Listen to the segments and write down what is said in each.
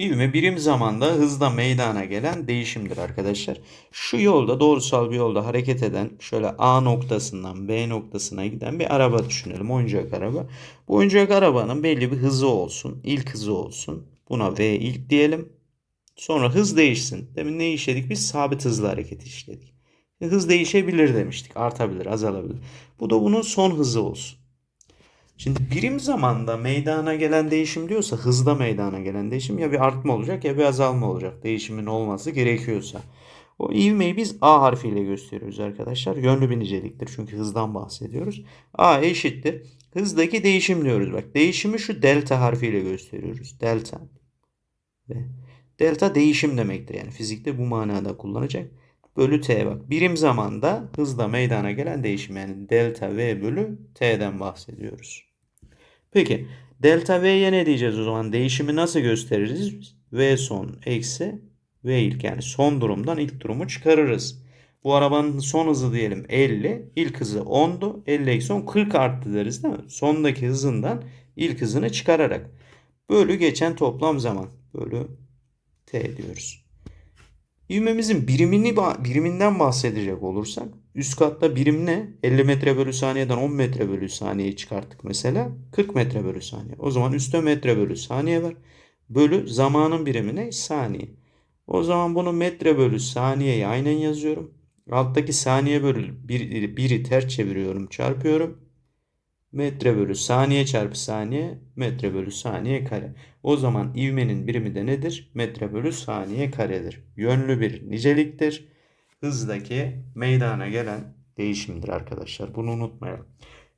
İvme birim zamanda hızla meydana gelen değişimdir arkadaşlar. Şu yolda doğrusal bir yolda hareket eden şöyle A noktasından B noktasına giden bir araba düşünelim. Oyuncak araba. Bu oyuncak arabanın belli bir hızı olsun. ilk hızı olsun. Buna V ilk diyelim. Sonra hız değişsin. Demin ne işledik? Biz sabit hızlı hareket işledik. Hız değişebilir demiştik. Artabilir, azalabilir. Bu da bunun son hızı olsun. Şimdi birim zamanda meydana gelen değişim diyorsa hızda meydana gelen değişim ya bir artma olacak ya bir azalma olacak. Değişimin olması gerekiyorsa. O ivmeyi biz A harfiyle gösteriyoruz arkadaşlar. Yönlü bir niceliktir çünkü hızdan bahsediyoruz. A eşittir. Hızdaki değişim diyoruz. Bak değişimi şu delta harfiyle gösteriyoruz. Delta. Ve delta değişim demektir. Yani fizikte bu manada kullanacak. Bölü t bak. Birim zamanda hızla meydana gelen değişim yani delta v bölü t'den bahsediyoruz. Peki delta v'ye ne diyeceğiz o zaman? Değişimi nasıl gösteririz? V son eksi V ilk yani son durumdan ilk durumu çıkarırız. Bu arabanın son hızı diyelim 50. ilk hızı 10'du. 50 eksi 10 40 arttı deriz değil mi? Sondaki hızından ilk hızını çıkararak. Bölü geçen toplam zaman. Bölü T diyoruz. İvmemizin birimini biriminden bahsedecek olursak üst katta birim ne? 50 metre bölü saniyeden 10 metre bölü saniye çıkarttık mesela. 40 metre bölü saniye. O zaman üstte metre bölü saniye var. Bölü zamanın birimi ne? Saniye. O zaman bunu metre bölü saniyeye aynen yazıyorum. Alttaki saniye bölü bir, biri ters çeviriyorum çarpıyorum. Metre bölü saniye çarpı saniye metre bölü saniye kare. O zaman ivmenin birimi de nedir? Metre bölü saniye karedir. Yönlü bir niceliktir. Hızdaki meydana gelen değişimdir arkadaşlar. Bunu unutmayalım.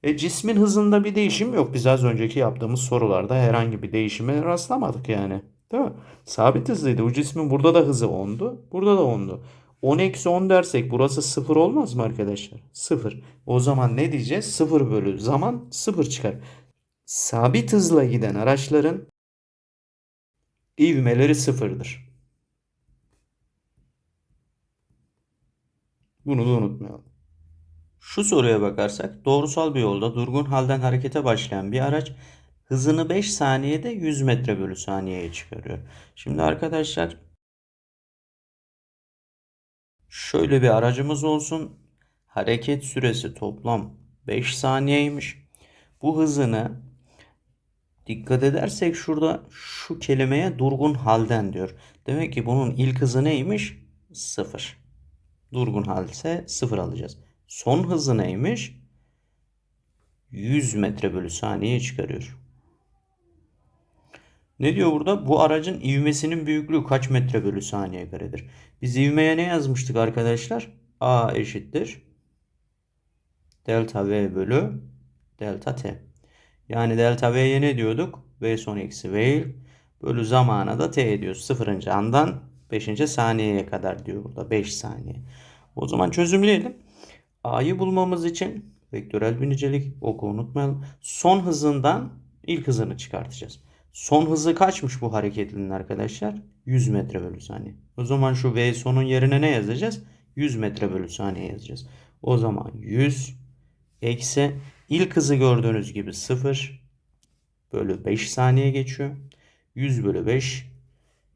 E, cismin hızında bir değişim yok. Biz az önceki yaptığımız sorularda herhangi bir değişime rastlamadık yani. Değil mi? Sabit hızlıydı. Bu cismin burada da hızı 10'du. Burada da 10'du. 10 eksi 10 dersek burası 0 olmaz mı arkadaşlar? 0. O zaman ne diyeceğiz? 0 bölü zaman 0 çıkar. Sabit hızla giden araçların ivmeleri sıfırdır. Bunu da unutmayalım. Şu soruya bakarsak doğrusal bir yolda durgun halden harekete başlayan bir araç hızını 5 saniyede 100 metre bölü saniyeye çıkarıyor. Şimdi arkadaşlar şöyle bir aracımız olsun. Hareket süresi toplam 5 saniyeymiş. Bu hızını dikkat edersek şurada şu kelimeye durgun halden diyor. Demek ki bunun ilk hızı neymiş? 0. Durgun hal ise 0 alacağız. Son hızı neymiş? 100 metre bölü saniye çıkarıyor. Ne diyor burada? Bu aracın ivmesinin büyüklüğü kaç metre bölü saniye karedir? Biz ivmeye ne yazmıştık arkadaşlar? A eşittir. Delta V bölü delta T. Yani delta V'ye ne diyorduk? V son eksi V bölü zamana da T ediyoruz. Sıfırıncı andan 5. saniyeye kadar diyor burada. 5 saniye. O zaman çözümleyelim. A'yı bulmamız için vektörel bir nicelik oku unutmayalım. Son hızından ilk hızını çıkartacağız. Son hızı kaçmış bu hareketlinin arkadaşlar? 100 metre bölü saniye. O zaman şu V sonun yerine ne yazacağız? 100 metre bölü saniye yazacağız. O zaman 100 eksi ilk hızı gördüğünüz gibi 0 bölü 5 saniye geçiyor. 100 bölü 5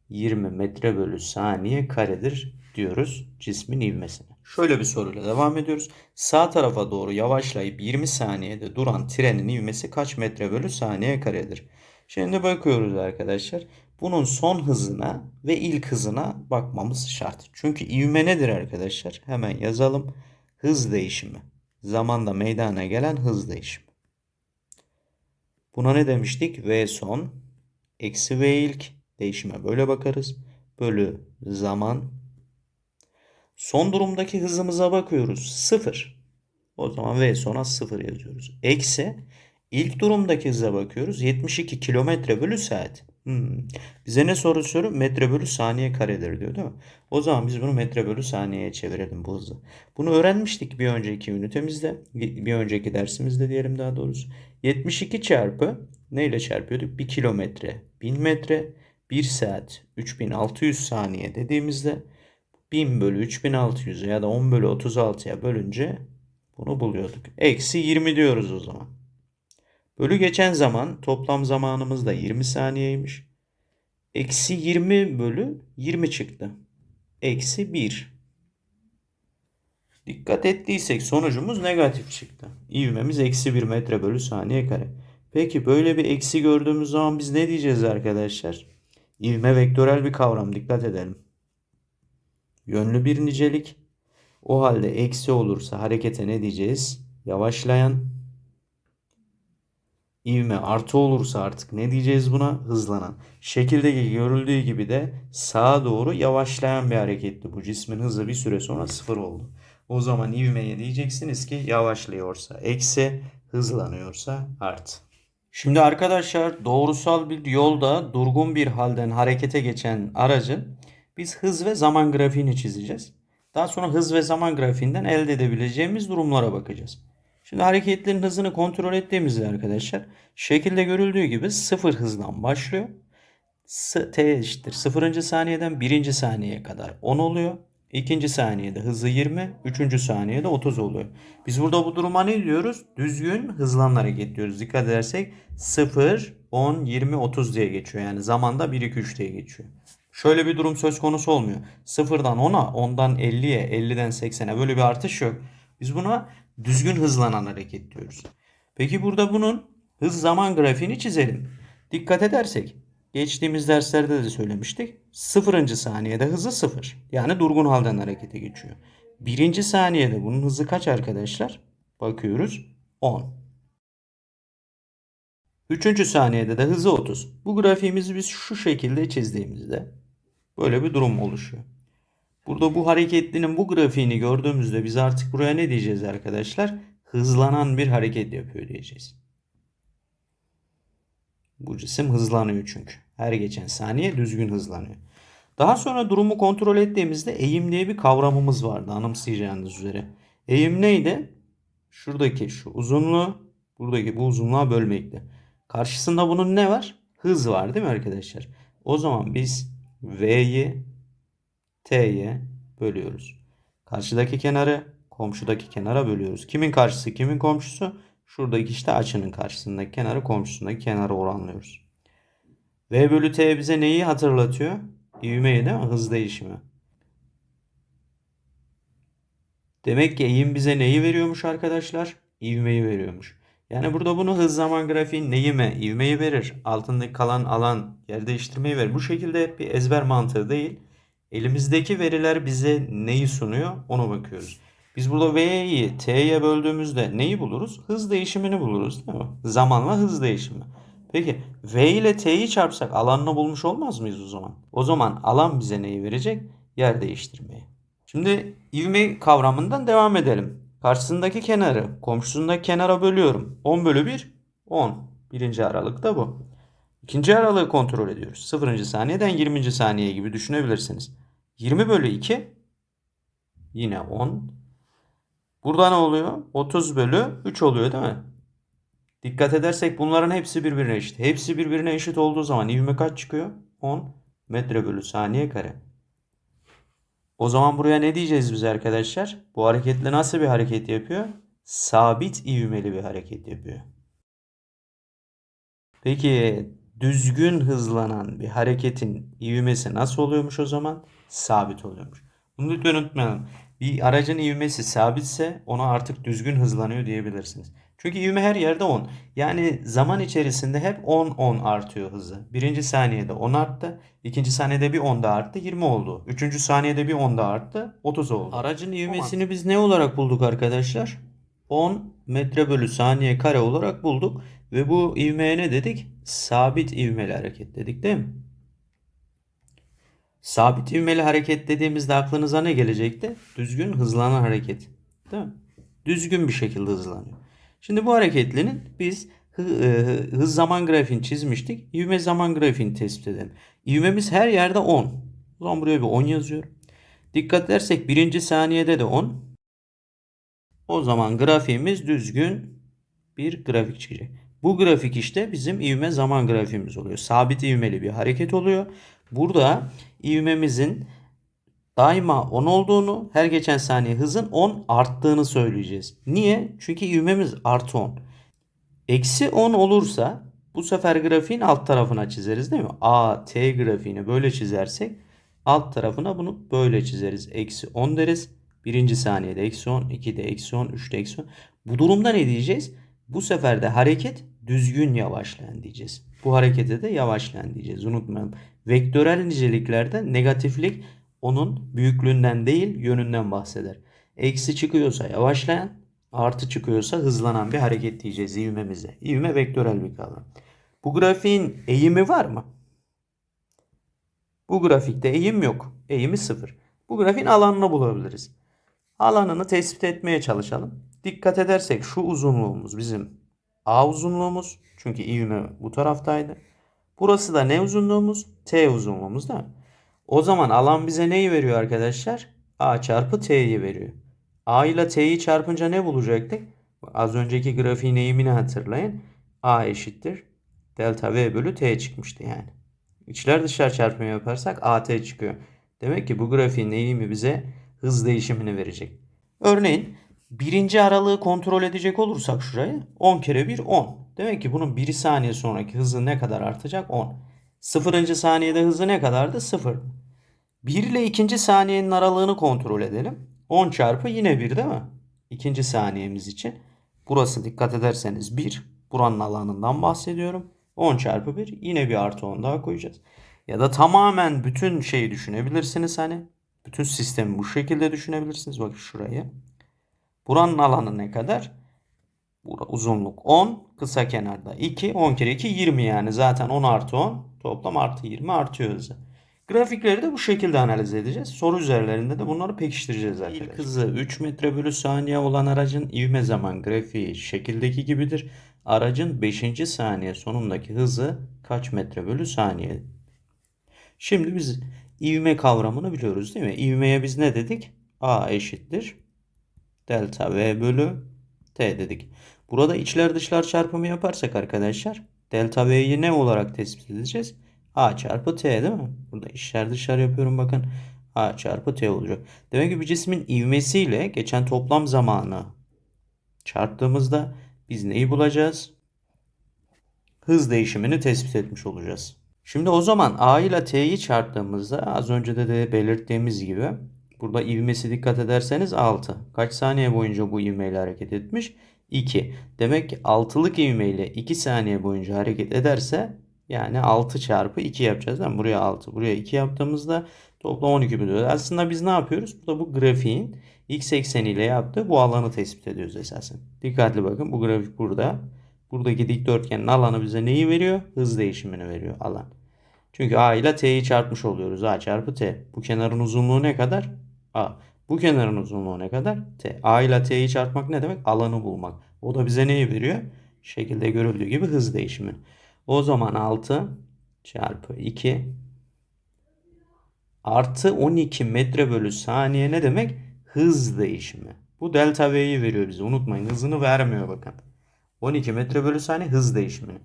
20 metre bölü saniye karedir diyoruz cismin ivmesine. Şöyle bir soruyla devam ediyoruz. Sağ tarafa doğru yavaşlayıp 20 saniyede duran trenin ivmesi kaç metre bölü saniye karedir? Şimdi bakıyoruz arkadaşlar. Bunun son hızına ve ilk hızına bakmamız şart. Çünkü ivme nedir arkadaşlar? Hemen yazalım. Hız değişimi. Zamanda meydana gelen hız değişimi. Buna ne demiştik? V son eksi V ilk değişime böyle bakarız. Bölü zaman. Son durumdaki hızımıza bakıyoruz. 0. O zaman V sona 0 yazıyoruz. Eksi ilk durumdaki hıza bakıyoruz. 72 kilometre bölü saat. Hmm. Bize ne soru soru? Metre bölü saniye karedir diyor değil mi? O zaman biz bunu metre bölü saniyeye çevirelim bu hızı. Bunu öğrenmiştik bir önceki ünitemizde. Bir önceki dersimizde diyelim daha doğrusu. 72 çarpı neyle çarpıyorduk? 1 kilometre 1000 metre 1 saat 3600 saniye dediğimizde 1000 bölü 3600'e ya da 10 bölü 36'ya bölünce bunu buluyorduk. Eksi 20 diyoruz o zaman. Bölü geçen zaman toplam zamanımız da 20 saniyeymiş. Eksi 20 bölü 20 çıktı. Eksi 1. Dikkat ettiysek sonucumuz negatif çıktı. İvmemiz eksi 1 metre bölü saniye kare. Peki böyle bir eksi gördüğümüz zaman biz ne diyeceğiz arkadaşlar? İvme vektörel bir kavram dikkat edelim. Yönlü bir nicelik. O halde eksi olursa harekete ne diyeceğiz? Yavaşlayan. İvme artı olursa artık ne diyeceğiz buna? Hızlanan. Şekildeki görüldüğü gibi de sağa doğru yavaşlayan bir hareketti. Bu cismin hızı bir süre sonra sıfır oldu. O zaman ivmeye diyeceksiniz ki yavaşlıyorsa eksi, hızlanıyorsa artı. Şimdi arkadaşlar doğrusal bir yolda durgun bir halden harekete geçen aracın biz hız ve zaman grafiğini çizeceğiz. Daha sonra hız ve zaman grafiğinden elde edebileceğimiz durumlara bakacağız. Şimdi hareketlerin hızını kontrol ettiğimizde arkadaşlar şekilde görüldüğü gibi sıfır hızdan başlıyor. T eşittir 0. saniyeden 1. saniyeye kadar 10 oluyor. İkinci saniyede hızı 20, üçüncü saniyede 30 oluyor. Biz burada bu duruma ne diyoruz? Düzgün hızlanan hareket diyoruz. Dikkat edersek 0, 10, 20, 30 diye geçiyor. Yani zamanda 1, 2, 3 diye geçiyor. Şöyle bir durum söz konusu olmuyor. 0'dan 10'a, 10'dan 50'ye, 50'den 80'e böyle bir artış yok. Biz buna düzgün hızlanan hareket diyoruz. Peki burada bunun hız zaman grafiğini çizelim. Dikkat edersek geçtiğimiz derslerde de söylemiştik. Sıfırıncı saniyede hızı sıfır. Yani durgun halden harekete geçiyor. Birinci saniyede bunun hızı kaç arkadaşlar? Bakıyoruz 10. Üçüncü saniyede de hızı 30. Bu grafiğimizi biz şu şekilde çizdiğimizde böyle bir durum oluşuyor. Burada bu hareketlinin bu grafiğini gördüğümüzde biz artık buraya ne diyeceğiz arkadaşlar? Hızlanan bir hareket yapıyor diyeceğiz. Bu cisim hızlanıyor çünkü. Her geçen saniye düzgün hızlanıyor. Daha sonra durumu kontrol ettiğimizde eğim diye bir kavramımız vardı anımsayacağınız üzere. Eğim neydi? Şuradaki şu uzunluğu buradaki bu uzunluğa bölmekti. Karşısında bunun ne var? Hız var değil mi arkadaşlar? O zaman biz V'yi T'ye bölüyoruz. Karşıdaki kenarı komşudaki kenara bölüyoruz. Kimin karşısı kimin komşusu? Şuradaki işte açının karşısındaki kenarı komşusundaki kenara oranlıyoruz. V bölü T bize neyi hatırlatıyor? İvmeyi değil mi? Hız değişimi. Demek ki eğim bize neyi veriyormuş arkadaşlar? İvmeyi veriyormuş. Yani burada bunu hız zaman grafiğin neyime, ivmeyi verir. Altındaki kalan alan yer değiştirmeyi verir. Bu şekilde bir ezber mantığı değil. Elimizdeki veriler bize neyi sunuyor ona bakıyoruz. Biz burada V'yi T'ye böldüğümüzde neyi buluruz? Hız değişimini buluruz değil mi? Zamanla hız değişimi. Peki V ile T'yi çarpsak alanını bulmuş olmaz mıyız o zaman? O zaman alan bize neyi verecek? Yer değiştirmeyi. Şimdi ivme kavramından devam edelim. Karşısındaki kenarı komşusundaki kenara bölüyorum. 10 bölü 1 10. Birinci aralıkta bu. İkinci aralığı kontrol ediyoruz. 0. saniyeden 20. saniye gibi düşünebilirsiniz. 20 bölü 2 yine 10. Burada ne oluyor? 30 bölü 3 oluyor değil mi? Dikkat edersek bunların hepsi birbirine eşit. Hepsi birbirine eşit olduğu zaman ivme kaç çıkıyor? 10 metre bölü saniye kare. O zaman buraya ne diyeceğiz biz arkadaşlar? Bu hareketle nasıl bir hareket yapıyor? Sabit ivmeli bir hareket yapıyor. Peki düzgün hızlanan bir hareketin ivmesi nasıl oluyormuş o zaman? Sabit oluyormuş. Bunu lütfen unutmayalım. Bir aracın ivmesi sabitse ona artık düzgün hızlanıyor diyebilirsiniz. Çünkü ivme her yerde 10. Yani zaman içerisinde hep 10-10 artıyor hızı. Birinci saniyede 10 arttı. ikinci saniyede bir 10 daha arttı 20 oldu. Üçüncü saniyede bir 10 daha arttı 30 oldu. Aracın ivmesini biz ne olarak bulduk arkadaşlar? 10 metre bölü saniye kare olarak bulduk. Ve bu ivmeye ne dedik? Sabit ivmeli hareket dedik değil mi? Sabit ivmeli hareket dediğimizde aklınıza ne gelecekti? Düzgün hızlanan hareket. Değil mi? Düzgün bir şekilde hızlanıyor. Şimdi bu hareketlinin biz hız zaman grafiğini çizmiştik. İvme zaman grafiğini tespit edelim. İvmemiz her yerde 10. O zaman buraya bir 10 yazıyorum. Dikkat edersek birinci saniyede de 10. O zaman grafiğimiz düzgün bir grafik çıkacak. Bu grafik işte bizim ivme zaman grafiğimiz oluyor. Sabit ivmeli bir hareket oluyor. Burada ivmemizin daima 10 olduğunu, her geçen saniye hızın 10 arttığını söyleyeceğiz. Niye? Çünkü ivmemiz artı 10. Eksi 10 olursa Bu sefer grafiğin alt tarafına çizeriz değil mi? A, T grafiğini böyle çizersek alt tarafına bunu böyle çizeriz. Eksi 10 deriz. Birinci saniyede eksi 10, 2'de eksi 10, 3'te eksi 10. Bu durumda ne diyeceğiz? Bu sefer de hareket düzgün yavaşlayan diyeceğiz. Bu harekete de yavaşlayan diyeceğiz. Unutmayalım. Vektörel niceliklerde negatiflik onun büyüklüğünden değil yönünden bahseder. Eksi çıkıyorsa yavaşlayan, artı çıkıyorsa hızlanan bir hareket diyeceğiz ivmemize. İvme vektörel bir kavram. Bu grafiğin eğimi var mı? Bu grafikte eğim yok. Eğimi sıfır. Bu grafiğin alanını bulabiliriz. Alanını tespit etmeye çalışalım. Dikkat edersek şu uzunluğumuz bizim A uzunluğumuz. Çünkü ivme bu taraftaydı. Burası da ne uzunluğumuz? T uzunluğumuz değil mi? O zaman alan bize neyi veriyor arkadaşlar? A çarpı T'yi veriyor. A ile T'yi çarpınca ne bulacaktık? Az önceki grafiğin eğimini hatırlayın. A eşittir. Delta V bölü T çıkmıştı yani. İçler dışlar çarpımı yaparsak AT çıkıyor. Demek ki bu grafiğin eğimi bize hız değişimini verecek. Örneğin birinci aralığı kontrol edecek olursak şurayı 10 kere 1 10. Demek ki bunun 1 saniye sonraki hızı ne kadar artacak? 10. Sıfırıncı saniyede hızı ne kadardı? 0. 1 ile ikinci saniyenin aralığını kontrol edelim. 10 çarpı yine 1 değil mi? İkinci saniyemiz için. Burası dikkat ederseniz 1. Buranın alanından bahsediyorum. 10 çarpı 1 yine bir artı 10 daha koyacağız. Ya da tamamen bütün şeyi düşünebilirsiniz hani. Bütün sistemi bu şekilde düşünebilirsiniz. Bakın şurayı. Buranın alanı ne kadar? Bura uzunluk 10. Kısa kenarda 2. 10 kere 2 20 yani. Zaten 10 artı 10. Toplam artı 20 artıyor hızı. Grafikleri de bu şekilde analiz edeceğiz. Soru üzerlerinde de bunları pekiştireceğiz arkadaşlar. İlk hızı 3 metre bölü saniye olan aracın ivme zaman grafiği şekildeki gibidir. Aracın 5. saniye sonundaki hızı kaç metre bölü saniye? Şimdi biz ivme kavramını biliyoruz değil mi? İvmeye biz ne dedik? A eşittir. Delta V bölü T dedik. Burada içler dışlar çarpımı yaparsak arkadaşlar delta V'yi ne olarak tespit edeceğiz? A çarpı T değil mi? Burada içler dışlar yapıyorum bakın. A çarpı T olacak. Demek ki bir cismin ivmesiyle geçen toplam zamanı çarptığımızda biz neyi bulacağız? Hız değişimini tespit etmiş olacağız. Şimdi o zaman A ile T'yi çarptığımızda az önce de, de belirttiğimiz gibi burada ivmesi dikkat ederseniz 6. Kaç saniye boyunca bu ivmeyle hareket etmiş? 2. Demek ki 6'lık ivmeyle 2 saniye boyunca hareket ederse yani 6 çarpı 2 yapacağız. mi? Buraya 6, buraya 2 yaptığımızda toplam 12 buluyoruz. Aslında biz ne yapıyoruz? Burada bu grafiğin x ekseniyle yaptığı bu alanı tespit ediyoruz esasen. Dikkatli bakın bu grafik burada. Buradaki dikdörtgenin alanı bize neyi veriyor? Hız değişimini veriyor alan. Çünkü a ile t'yi çarpmış oluyoruz. a çarpı t. Bu kenarın uzunluğu ne kadar? a. Bu kenarın uzunluğu ne kadar? t. a ile t'yi çarpmak ne demek? Alanı bulmak. O da bize neyi veriyor? Şekilde görüldüğü gibi hız değişimi. O zaman 6 çarpı 2 artı 12 metre bölü saniye ne demek? Hız değişimi. Bu delta V'yi veriyor bize. Unutmayın hızını vermiyor bakın. 12 metre bölü saniye hız değişimini.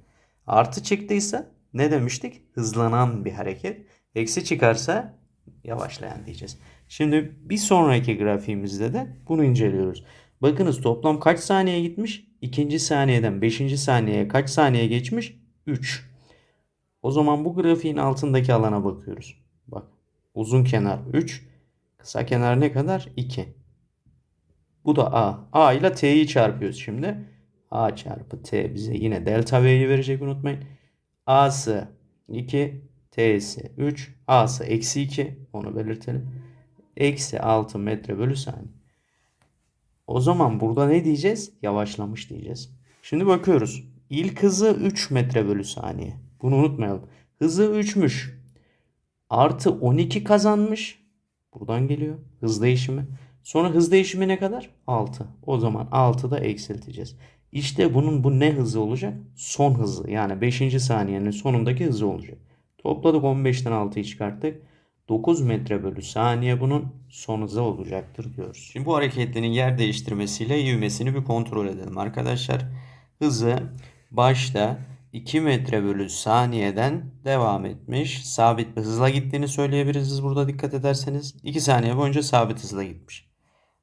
Artı çıktıysa ne demiştik? Hızlanan bir hareket. Eksi çıkarsa yavaşlayan diyeceğiz. Şimdi bir sonraki grafiğimizde de bunu inceliyoruz. Bakınız toplam kaç saniye gitmiş? İkinci saniyeden beşinci saniyeye kaç saniye geçmiş? 3. O zaman bu grafiğin altındaki alana bakıyoruz. Bak uzun kenar 3. Kısa kenar ne kadar? 2. Bu da A. A ile T'yi çarpıyoruz şimdi. A çarpı T bize yine delta V'yi verecek unutmayın. A'sı 2. T'si 3. A'sı eksi 2. Onu belirtelim. Eksi 6 metre bölü saniye. O zaman burada ne diyeceğiz? Yavaşlamış diyeceğiz. Şimdi bakıyoruz. İlk hızı 3 metre bölü saniye. Bunu unutmayalım. Hızı 3'müş. Artı 12 kazanmış. Buradan geliyor. Hız değişimi. Sonra hız değişimi ne kadar? 6. O zaman 6 da eksilteceğiz. İşte bunun bu ne hızı olacak? Son hızı. Yani 5. saniyenin sonundaki hızı olacak. Topladık 15'ten 6'yı çıkarttık. 9 metre bölü saniye bunun son hızı olacaktır diyoruz. Şimdi bu hareketlinin yer değiştirmesiyle ivmesini bir kontrol edelim arkadaşlar. Hızı başta 2 metre bölü saniyeden devam etmiş. Sabit bir hızla gittiğini söyleyebiliriz burada dikkat ederseniz. 2 saniye boyunca sabit hızla gitmiş.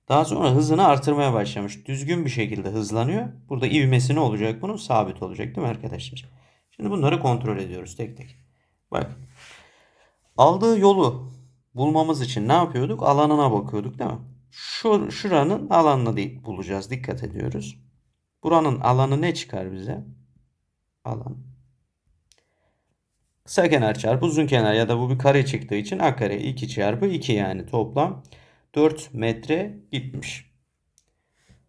Daha sonra hızını artırmaya başlamış. Düzgün bir şekilde hızlanıyor. Burada ivmesi ne olacak bunun? Sabit olacak değil mi arkadaşlar? Şimdi bunları kontrol ediyoruz tek tek. Bak. Aldığı yolu bulmamız için ne yapıyorduk? Alanına bakıyorduk değil mi? Şu, şuranın alanını değil, bulacağız. Dikkat ediyoruz. Buranın alanı ne çıkar bize? Alan. Kısa kenar çarpı uzun kenar ya da bu bir kare çıktığı için a kare 2 çarpı 2 yani toplam 4 metre gitmiş.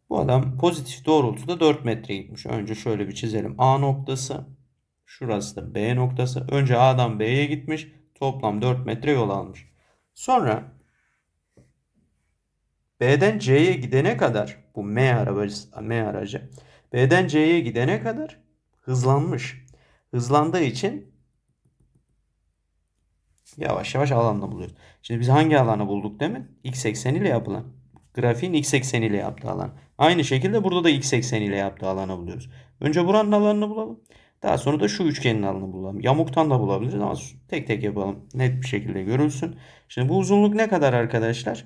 Bu adam pozitif doğrultuda 4 metre gitmiş. Önce şöyle bir çizelim. A noktası. Şurası da B noktası. Önce A'dan B'ye gitmiş. Toplam 4 metre yol almış. Sonra B'den C'ye gidene kadar bu M aracı, M aracı B'den C'ye gidene kadar hızlanmış. Hızlandığı için yavaş yavaş alanını buluyoruz. Şimdi biz hangi alanı bulduk demin? X ekseni ile yapılan. Grafiğin x ekseni ile yaptığı alan. Aynı şekilde burada da x ekseni ile yaptığı alanı buluyoruz. Önce buranın alanını bulalım. Daha sonra da şu üçgenin alanını bulalım. Yamuktan da bulabiliriz ama tek tek yapalım. Net bir şekilde görülsün. Şimdi bu uzunluk ne kadar arkadaşlar?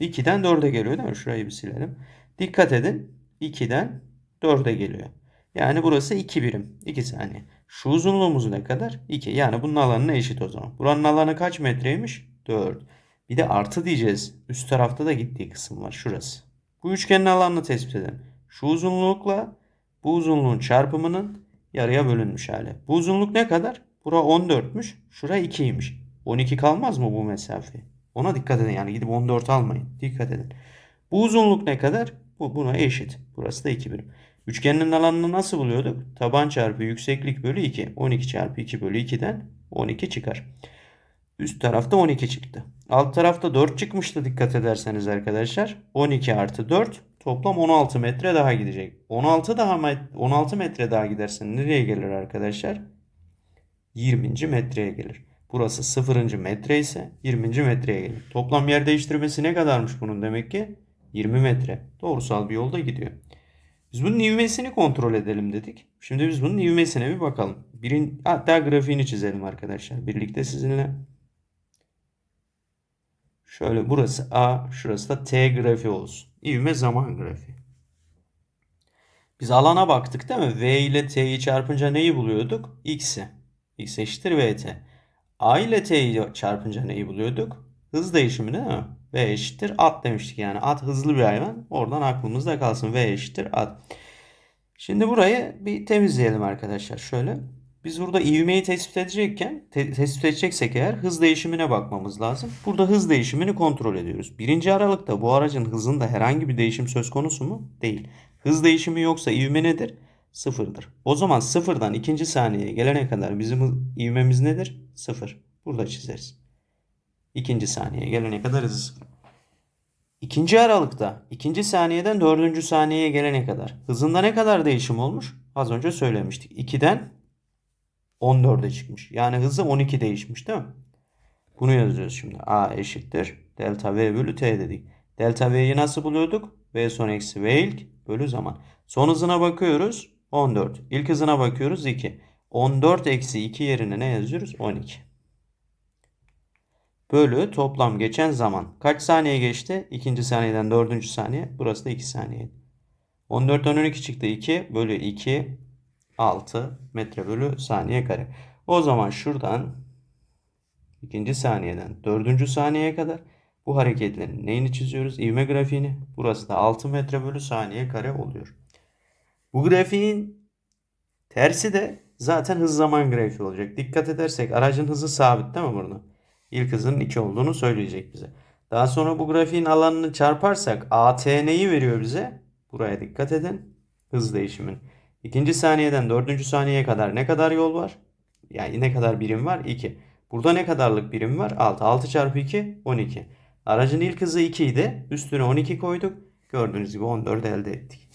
2'den 4'e geliyor değil mi? Şurayı bir silelim. Dikkat edin. 2'den 4'e geliyor. Yani burası 2 birim. 2 saniye. Şu uzunluğumuz ne kadar? 2. Yani bunun alanına eşit o zaman. Buranın alanı kaç metreymiş? 4. Bir de artı diyeceğiz. Üst tarafta da gittiği kısım var. Şurası. Bu üçgenin alanını tespit edelim. Şu uzunlukla bu uzunluğun çarpımının yarıya bölünmüş hali. Bu uzunluk ne kadar? Bura 14'müş. Şura 2'ymiş. 12 kalmaz mı bu mesafe? Ona dikkat edin yani gidip 14 almayın. Dikkat edin. Bu uzunluk ne kadar? Bu buna eşit. Burası da 2 birim. Üçgenin alanını nasıl buluyorduk? Taban çarpı yükseklik bölü 2. 12 çarpı 2 bölü 2'den 12 çıkar. Üst tarafta 12 çıktı. Alt tarafta 4 çıkmıştı dikkat ederseniz arkadaşlar. 12 artı 4 toplam 16 metre daha gidecek. 16 daha 16 metre daha gidersen nereye gelir arkadaşlar? 20. metreye gelir. Burası 0. metre ise 20. metreye gelir. Toplam yer değiştirmesi ne kadarmış bunun demek ki? 20 metre. Doğrusal bir yolda gidiyor. Biz bunun ivmesini kontrol edelim dedik. Şimdi biz bunun ivmesine bir bakalım. Birin, hatta grafiğini çizelim arkadaşlar. Birlikte sizinle. Şöyle burası A, şurası da T grafiği olsun. İvme zaman grafiği. Biz alana baktık değil mi? V ile T'yi çarpınca neyi buluyorduk? X'i. X eşittir VT. A ile T'yi çarpınca neyi buluyorduk? Hız değişimi değil mi? V eşittir at demiştik yani. At hızlı bir hayvan. Oradan aklımızda kalsın. V eşittir at. Şimdi burayı bir temizleyelim arkadaşlar. Şöyle. Biz burada ivmeyi tespit edecekken, te- tespit edeceksek eğer hız değişimine bakmamız lazım. Burada hız değişimini kontrol ediyoruz. Birinci aralıkta bu aracın hızında herhangi bir değişim söz konusu mu? Değil. Hız değişimi yoksa ivme nedir? Sıfırdır. O zaman sıfırdan ikinci saniyeye gelene kadar bizim ivmemiz nedir? Sıfır. Burada çizeriz. İkinci saniyeye gelene kadar hızı sıfır. İkinci aralıkta ikinci saniyeden dördüncü saniyeye gelene kadar hızında ne kadar değişim olmuş? Az önce söylemiştik. 2'den 14'e çıkmış. Yani hızı 12 değişmiş değil mi? Bunu yazıyoruz şimdi. A eşittir. Delta V bölü T dedik. Delta V'yi nasıl buluyorduk? V son eksi V ilk bölü zaman. Son hızına bakıyoruz. 14. İlk hızına bakıyoruz 2. 14 eksi 2 yerine ne yazıyoruz? 12. Bölü toplam geçen zaman. Kaç saniye geçti? İkinci saniyeden dördüncü saniye. Burası da 2 saniye. 14'ten 12 çıktı. 2 bölü 2 6 metre bölü saniye kare. O zaman şuradan ikinci saniyeden dördüncü saniyeye kadar bu hareketlerin neyini çiziyoruz? İvme grafiğini. Burası da 6 metre bölü saniye kare oluyor. Bu grafiğin tersi de zaten hız zaman grafiği olacak. Dikkat edersek aracın hızı sabit değil mi burada? İlk hızının 2 olduğunu söyleyecek bize. Daha sonra bu grafiğin alanını çarparsak AT neyi veriyor bize? Buraya dikkat edin. Hız değişimin. İkinci saniyeden dördüncü saniyeye kadar ne kadar yol var? Yani ne kadar birim var? 2. Burada ne kadarlık birim var? 6. 6 çarpı 2 12. Aracın ilk hızı 2 idi. Üstüne 12 koyduk. Gördüğünüz gibi 14 elde ettik.